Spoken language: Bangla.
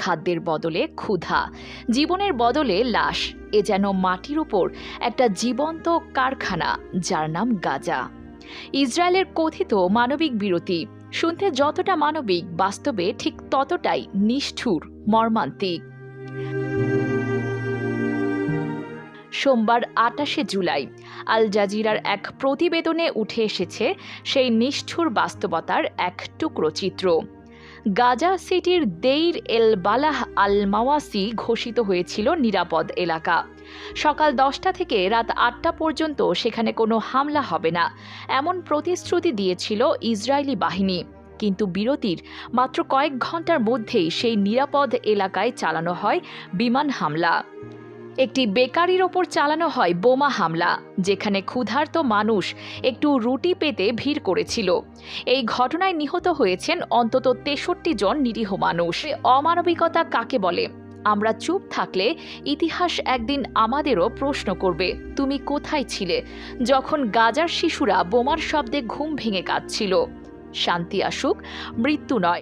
খাদ্যের বদলে ক্ষুধা। জীবনের বদলে লাশ। এ যেন মাটির উপর একটা জীবন্ত কারখানা, যার নাম গাজা। ইসরায়েলের কথিত মানবিক বিরতি। শুনতে যতটা মানবিক, বাস্তবে ঠিক ততটাই নিষ্ঠুর, মর্মান্তিক। সোমবার আটাশে জুলাই, আল জাজিরার এক প্রতিবেদনে উঠে এসেছে সেই নিষ্ঠুর বাস্তবতার এক টুকরো চিত্র। গাজা সিটির দেইর এল বালাহ আল মাওয়াসি ঘোষিত হয়েছিল নিরাপদ এলাকা। সকাল দশটা থেকে রাত আটটা পর্যন্ত সেখানে কোনো হামলা হবে না, এমন প্রতিশ্রুতি দিয়েছিল ইসরায়েলি বাহিনী। কিন্তু বিরতির মাত্র কয়েক ঘণ্টার মধ্যেই সেই নিরাপদ এলাকায় চালানো হয় বিমান হামলা। একটি বেকারির ওপর চালানো হয় বোমা হামলা, যেখানে ক্ষুধার্ত মানুষ একটু রুটি পেতে ভিড় করেছিল। এই ঘটনায় নিহত হয়েছেন অন্তত তেষট্টি জন নিরীহ মানুষ। অমানবিকতা কাকে বলে? আমরা চুপ থাকলে ইতিহাস একদিন আমাদেরও প্রশ্ন করবে, তুমি কোথায় ছিলে? যখন গাজার শিশুরা বোমার শব্দে ঘুম ভেঙে কাঁদছিল। শান্তি আসুক, মৃত্যু নয়।